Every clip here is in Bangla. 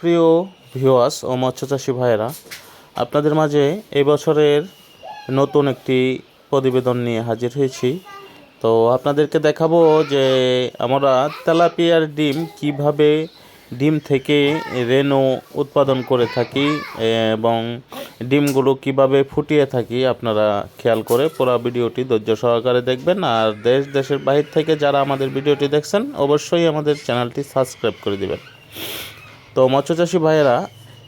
প্রিয় ভিউয়ার্স ও মৎস্যচাষী ভাইয়েরা, আপনাদের মাঝে এই বছরের নতুন একটি প্রতিবেদন নিয়ে হাজির হয়েছি। তো আপনাদেরকে দেখাবো যে আমরা তেলাপিয়ার ডিম কীভাবে ডিম থেকে রেণু উৎপাদন করে থাকি এবং ডিমগুলো কীভাবে ফুটিয়ে থাকি আপনারা খেয়াল করে পুরো ভিডিওটি ধৈর্য সহকারে দেখবেন। আর দেশ, দেশের বাহির থেকে যারা আমাদের ভিডিওটি দেখছেন, অবশ্যই আমাদের চ্যানেলটি সাবস্ক্রাইব করে দিবেন। তো মৎস্যচাষী ভাইয়েরা,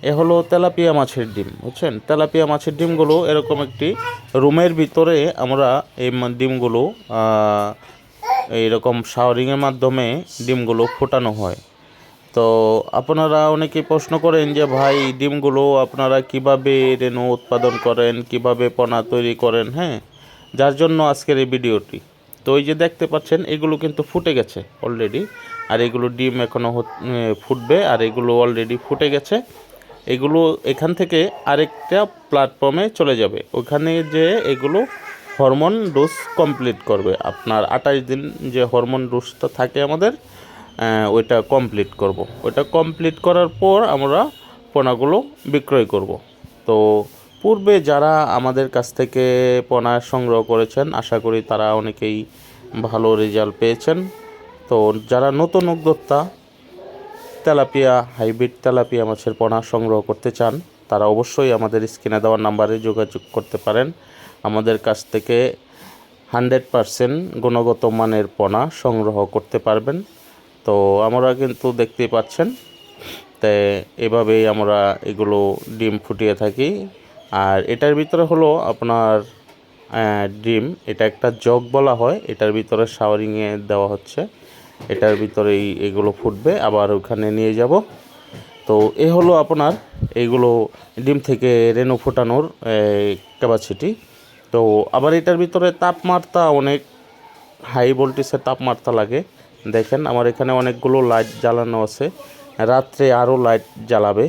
এ হলো তেলাপিয়া মাছের ডিম, বুঝছেন? তেলাপিয়া মাছের ডিমগুলো এরকম একটি রুমের ভিতরে আমরা এই ডিমগুলো এইরকম শাওয়ারিংয়ের মাধ্যমে ডিমগুলো ফোটানো হয়। তো আপনারা অনেকেই প্রশ্ন করেন যে, ভাই ডিমগুলো আপনারা কীভাবে রেণু উৎপাদন করেন? কীভাবে পোনা তৈরি করেন? হ্যাঁ যার জন্য আজকের এই ভিডিওটি। তো ওই যে দেখতে পাচ্ছেন, এগুলো কিন্তু ফুটে গেছে অলরেডি আর এগুলো ডিম এখনও ফুটবে, আর এগুলো অলরেডি ফুটে গেছে এগুলো এখান থেকে আরেকটা প্ল্যাটফর্মে চলে যাবে ওখানে যে এগুলো হরমোন ডোজ কমপ্লিট করবে আপনার আঠাশ দিন যে হরমোন ডোজটা থাকে আমাদের ওইটা কমপ্লিট করব। ওইটা কমপ্লিট করার পর আমরা পোনাগুলো বিক্রয় করব। তো পূর্বে যারা আমাদের কাছ থেকে পোনা সংগ্রহ করেছেন, আশা করি তারা অনেকেই ভালো রেজাল্ট পেয়েছেন। তো যারা নতুন উদ্যোক্তা, তেলাপিয়া, হাইব্রিড তেলাপিয়া মাছের পোনা সংগ্রহ করতে চান, তারা অবশ্যই আমাদের স্ক্রিনে দেওয়ার নাম্বারে যোগাযোগ করতে পারেন। আমাদের কাছ থেকে হান্ড্রেড পারসেন্ট গুণগত মানের পোনা সংগ্রহ করতে পারবেন। তো আমরা কিন্তু দেখতেই পাচ্ছেন তাই এভাবেই আমরা এগুলো ডিম ফুটিয়ে থাকি। আর এটার ভিতরে হলো আপনার ডিম। এটা একটা জগ বলা হয়। এটার ভিতরে শাওয়ারিংয়ে দেওয়া হচ্ছে। এটার ভিতরেই এগুলো ফুটবে। আবার ওখানে নিয়ে যাব। তো এ হলো আপনার এইগুলো ডিম থেকে রেনু ফোটানোর ক্যাপাসিটি তো আবার এটার ভিতরে তাপমাত্রা অনেক হাই ভোল্টেজের তাপমাত্রা লাগে। দেখেন, আমার এখানে অনেকগুলো লাইট জ্বালানো আছে। রাত্রে আরও লাইট জ্বালাবে।